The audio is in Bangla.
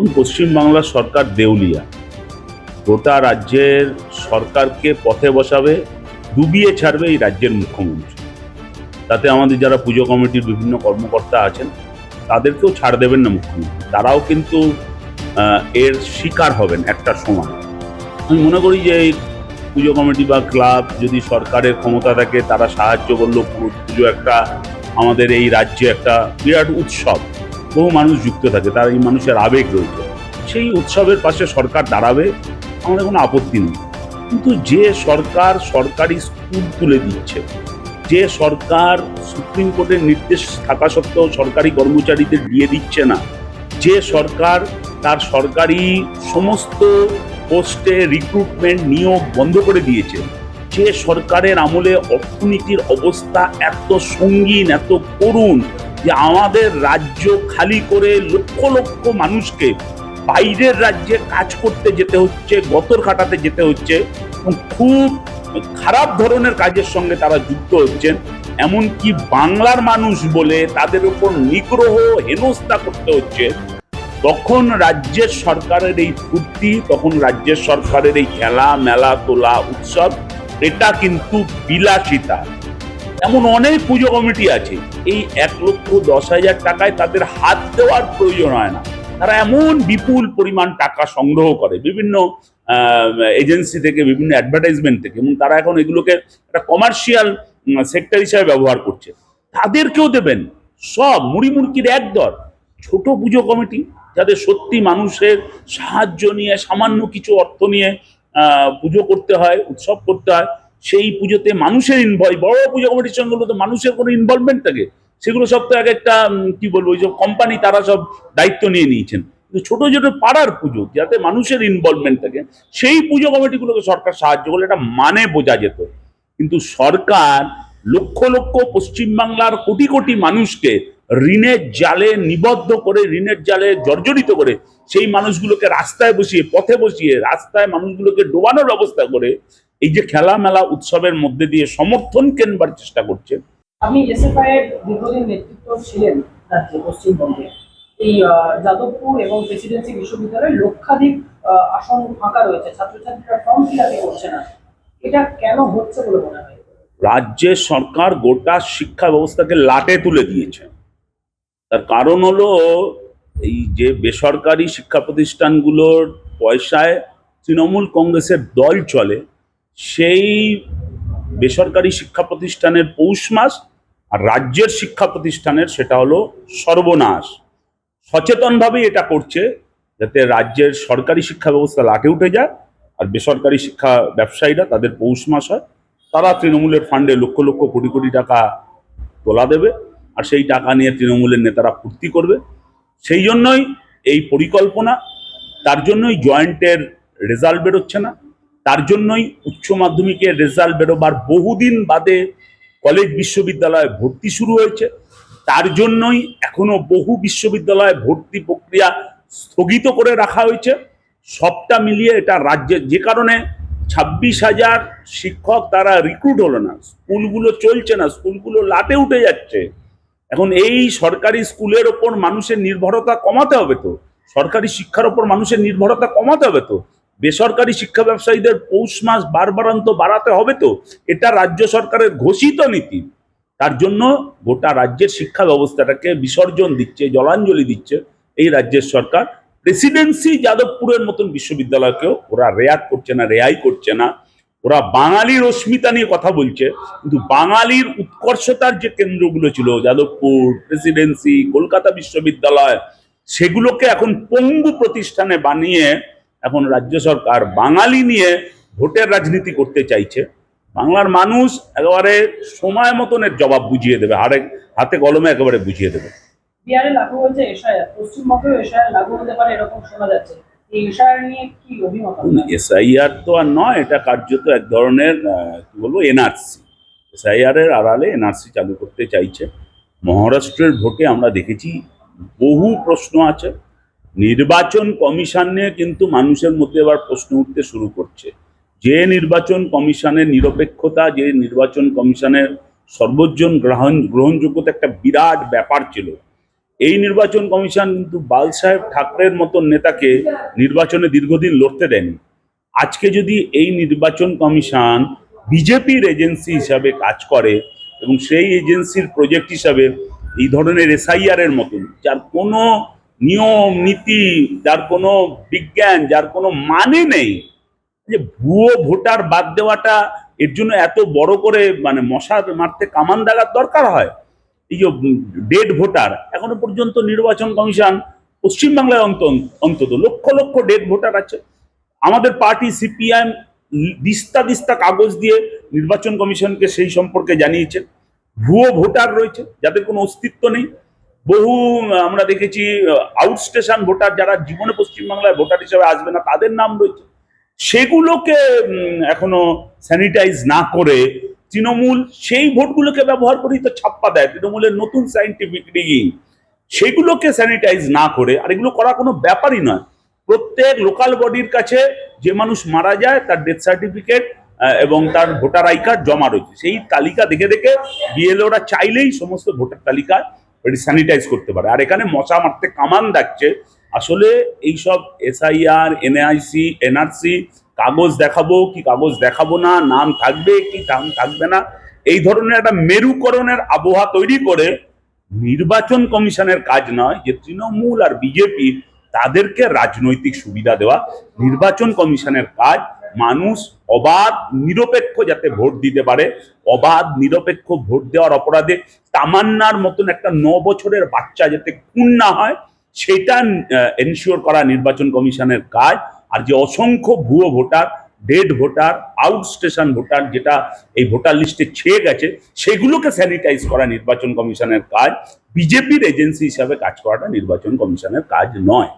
দেখুন, পশ্চিমবাংলার সরকার দেউলিয়া। গোটা রাজ্যের সরকারকে পথে বসাবে, ডুবিয়ে ছাড়বে এই রাজ্যের মুখ্যমন্ত্রী। তাতে আমাদের যারা পুজো কমিটির বিভিন্ন কর্মকর্তা আছেন, তাদেরকেও ছাড় দেবেন না মুখ্যমন্ত্রী। তারাও কিন্তু এর শিকার হবেন একটা সময়। আমি মনে করি যে এই পুজো কমিটি বা ক্লাব যদি সরকারের ক্ষমতা থাকে, তারা সাহায্য করল পুজো একটা, আমাদের এই রাজ্যে একটা বিরাট উৎসব। বহু মানুষ যুক্ত থাকে, তার এই মানুষের আবেগ রয়েছে। সেই উৎসবের পাশে সরকার দাঁড়াবে, আমাদের কোনো আপত্তি নেই। কিন্তু যে সরকার সরকারি স্কুল তুলে দিচ্ছে, যে সরকার সুপ্রিম কোর্টের নির্দেশ থাকা সত্ত্বেও সরকারি কর্মচারীদের দিয়ে দিচ্ছে না, যে সরকার তার সরকারি সমস্ত পোস্টে রিক্রুটমেন্ট নিয়োগ বন্ধ করে দিয়েছে, যে সরকারের আমলে অর্থনীতির অবস্থা এত সঙ্গীন, এত করুণ যে আমাদের রাজ্য খালি করে লক্ষ লক্ষ মানুষকে বাইরের রাজ্যে কাজ করতে যেতে হচ্ছে গতর খাটাতে যেতে হচ্ছে খুব খারাপ ধরনের কাজের সঙ্গে তারা যুক্ত হচ্ছেন। এমনকি বাংলার মানুষ বলে তাদের উপর নিগ্রহ, হেনস্থা করতে হচ্ছে। তখন রাজ্যের সরকারের এই ফুর্তি, তখন রাজ্যের সরকারের এই খেলা মেলা তোলা, উৎসব, এটা কিন্তু বিলাসিতা। এমন অনেক পুজো কমিটি আছে, এই এক লক্ষ দশ হাজার টাকায় তাদের হাত দেওয়ার প্রয়োজন হয় না। তারা এমন বিপুল পরিমাণ টাকা সংগ্রহ করে, বিভিন্ন এজেন্সি থেকে, বিভিন্ন অ্যাডভার্টাইজমেন্ট থেকে, এবং তারা এখন এগুলোকে একটা কমার্শিয়াল সেক্টর হিসাবে ব্যবহার করছে। তাদেরকেও দেবেন, সব মুড়ি মুড়কির এক দর ছোট পুজো কমিটি, যাদের সত্যি মানুষের সাহায্য নিয়ে, সামান্য কিছু অর্থ নিয়ে পুজো করতে হয়, উৎসব করতে হয় সেই পুজোতে মানুষের ইনভলভ বড় পুজো কমিটির সঙ্গে তো মানুষের কোনো ইনভলভমেন্ট থাকে, সেগুলো সব তো এক একটা কি বলব, ওই সব কোম্পানি তারা সব দায়িত্ব নিয়ে নিয়েছেন। কিন্তু ছোট ছোট পাড়ার পুজো, যাতে মানুষের ইনভলভমেন্ট থাকে, সেই পুজো কমিটিগুলোকে সরকার সাহায্য করলে এটা মানে বোঝা যেত। কিন্তু সরকার লক্ষ লক্ষ পশ্চিমবাংলার কোটি কোটি মানুষকে ঋণের জালে নিবদ্ধ করে, ঋণের জালে জর্জরিত করে, সেই মানুষগুলোকে রাস্তায় বসিয়ে, পথে বসিয়ে, রাস্তায় মানুষগুলোকে ডোবানোর ব্যবস্থা করে এই যে খেলা মেলা উৎসবের মধ্যে দিয়ে সমর্থন কেনবার চেষ্টা করছে? আপনি এসএফআই এর দীর্ঘদিন নেতৃত্ব ছিলেন রাজ্যে পশ্চিমবঙ্গে। এই যাদবপুর এবং প্রেসিডেন্সি বিশ্ববিদ্যালয়ে লক্ষাধিক আসন ফাঁকা রয়েছে। ছাত্রছাত্রীরা ফর্ম ফিল করছে না। এটা কেন হচ্ছে বলে মনে হয়? রাজ্যের সরকার গোটা শিক্ষা ব্যবস্থাকে লাটে তুলে দিয়েছে। তার কারণ হলো এই যে বেসরকারি শিক্ষা প্রতিষ্ঠানগুলোর পয়সায় তৃণমূল কংগ্রেসের দল চলে সেই বেসরকারি শিক্ষা প্রতিষ্ঠানের পৌষ মাস আর রাজ্যের শিক্ষা প্রতিষ্ঠানের সেটা হলো সর্বনাশ। সচেতনভাবে এটা করছে যাতে রাজ্যের সরকারি শিক্ষা ব্যবস্থা লাটে উঠে যায় আর বেসরকারি শিক্ষা ব্যবসায়ীরা তাদের পৌষ মাস হয়, তারা তৃণমূলের ফান্ডে লক্ষ লক্ষ কোটি কোটি টাকা তোলা দেবে আর সেই টাকা নিয়ে তৃণমূলের নেতারা ফুর্তি করবে। সেই জন্যই এই পরিকল্পনা, তার জন্যই জয়েন্টের রেজাল্ট বেরোচ্ছে না। তার জন্যই উচ্চ মাধ্যমিকের রেজাল্ট বেরোবার বহুদিন বাদে কলেজ বিশ্ববিদ্যালয়ে ভর্তি শুরু হয়েছে। তার জন্যই এখনও বহু বিশ্ববিদ্যালয়ে ভর্তি প্রক্রিয়া স্থগিত করে রাখা হয়েছে। সবটা মিলিয়ে এটা রাজ্যের যে কারণে ছাব্বিশ হাজার শিক্ষক তারা রিক্রুট হলো না। স্কুলগুলো চলছে না, স্কুলগুলো লাটে উঠে যাচ্ছে। এখন এই সরকারি স্কুলের ওপর মানুষের নির্ভরতা কমাতে হবে তো। সরকারি শিক্ষার ওপর মানুষের নির্ভরতা কমাতে হবে তো। বেসরকারি শিক্ষা ব্যবসায়ীদের পৌষ মাস বারবারান্ত বাড়াতে হবে তো? এটা রাজ্য সরকারের ঘোষিত নীতি। তার জন্য গোটা রাজ্যের শিক্ষা ব্যবস্থাটাকে বিসর্জন দিচ্ছে, জলাঞ্জলি দিচ্ছে এই রাজ্যের সরকার। প্রেসিডেন্সি যাদবপুরের মতন বিশ্ববিদ্যালয়কেও ওরা রেয়াত করছে না, রেয়াই করছে না। ওরা বাঙালির অস্মিতা নিয়ে কথা বলছে, কিন্তু বাঙালির উৎকর্ষতার যে কেন্দ্রগুলো ছিল, যাদবপুর, প্রেসিডেন্সি, কলকাতা বিশ্ববিদ্যালয়, সেগুলোকে এখন পঙ্গু প্রতিষ্ঠানে বানিয়ে এখন রাজ্য সরকার বাঙালি নিয়ে ভোটের রাজনীতি করতে চাইছে। বাংলার মানুষ একেবারে সময় মতন এর জবাব বুঝিয়ে দেবে হারে হাতে কলমে একেবারে বুঝিয়ে দেবে। বিহারে লাগু হয়েছে পশ্চিমবঙ্গেও লাগু হতে পারে এরকম শোনা যাচ্ছে? এসআইআর তো আর নয় এটা কার্যত এক ধরনের কি বলব এনআরসি। এসআইআর এর আড়ালে এনআরসি চালু করতে চাইছে। মহারাষ্ট্রের ভোটে আমরা দেখেছি বহু প্রশ্ন আছে। নির্বাচন কমিশন নিয়ে কিন্তু মানুষের মধ্যে এবার প্রশ্ন উঠতে শুরু করছে। যে নির্বাচন কমিশনের নিরপেক্ষতা, যে নির্বাচন কমিশনের সর্বজন গ্রহণ, গ্রহণযোগ্যতা একটা বিরাট ব্যাপার ছিল। এই নির্বাচন কমিশন কিন্তু বাল সাহেব ঠাকরের মতন নেতাকে নির্বাচনে দীর্ঘদিন লড়তে দেয়নি। আজকে যদি এই নির্বাচন কমিশন বিজেপির এজেন্সি হিসাবে কাজ করে এবং সেই এজেন্সির প্রজেক্ট হিসাবে এই ধরনের এসআইআর এর মতন, যার কোনো নিয়ম, নীতি, যার কোনো বিজ্ঞান, যার কোনো মানে নেই, যে ভুয়ো ভোটার বাদ দেওয়াটা এর জন্য এত বড় করে মানে মশার মারতে কামান দাগার দরকার হয়। এই যে ডেড ভোটার, এখনও পর্যন্ত নির্বাচন কমিশন পশ্চিমবাংলায় অন্ত, অন্তত লক্ষ লক্ষ ডেড ভোটার আছে। আমাদের পার্টি সিপিএম দিস্তা দিস্তা কাগজ দিয়ে নির্বাচন কমিশনকে সেই সম্পর্কে জানিয়েছে। ভুয়ো ভোটার রয়েছে, যাদের কোনো অস্তিত্ব নেই। বহু, আমরা দেখেছি আউট স্টেশন ভোটার যারা জীবনে পশ্চিমবাংলায় ভোটার হিসেবে আসবে না, তাদের নাম রয়েছে। সেগুলোকে এখনও স্যানিটাইজ না করে তৃণমূল সেই ভোটগুলোকে ব্যবহার করেই তো ছাপ্পা দেয়। তৃণমূলের নতুন সাইন্টিফিক রিগিং সেগুলোকে স্যানিটাইজ না করে, আর এগুলো করা কোনো ব্যাপারই নয়। প্রত্যেক লোকাল বডির কাছে যে মানুষ মারা যায়, তার ডেথ সার্টিফিকেট এবং তার ভোটার আই কার্ড জমা রয়েছে। সেই তালিকা দেখে দেখে বিএলওরা চাইলেই সমস্ত ভোটার তালিকা স্যানিটাইজ করতে পারে। আর এখানে মশা মারতে কামান ডাকছে আসলে এইসব এসআইআর এনআইসি এনআরসি কাগজ দেখাবো কি কাগজ দেখাবো না, নাম থাকবে কি নাম থাকবে না, এই ধরনের একটা মেরুকরণের আবহাওয়া তৈরি করে নির্বাচন কমিশনের কাজ নয় যে তৃণমূল আর বিজেপি তাদেরকে রাজনৈতিক সুবিধা দেওয়া। নির্বাচন কমিশনের কাজ মানুষ অবাধ নিরপেক্ষ যাতে ভোট দিতে পারে, অবাধ নিরপেক্ষ ভোট দেওয়ার অপরাধে তামান্নার মতন একটা ন বছরের বাচ্চা যাতে খুন না হয়, সেটা এনশিওর করা নির্বাচন কমিশনের কাজ। আর যে অসংখ্য ভুয়ো voter dead voter out station voter যেটা এই ভোটার লিস্টে ছেয়ে গেছে, সেগুলোকে স্যানিটাইজ করা নির্বাচন কমিশনের কাজ। বিজেপির এজেন্সি হিসাবে কাজ করাটা নির্বাচন কমিশনের কাজ নয়।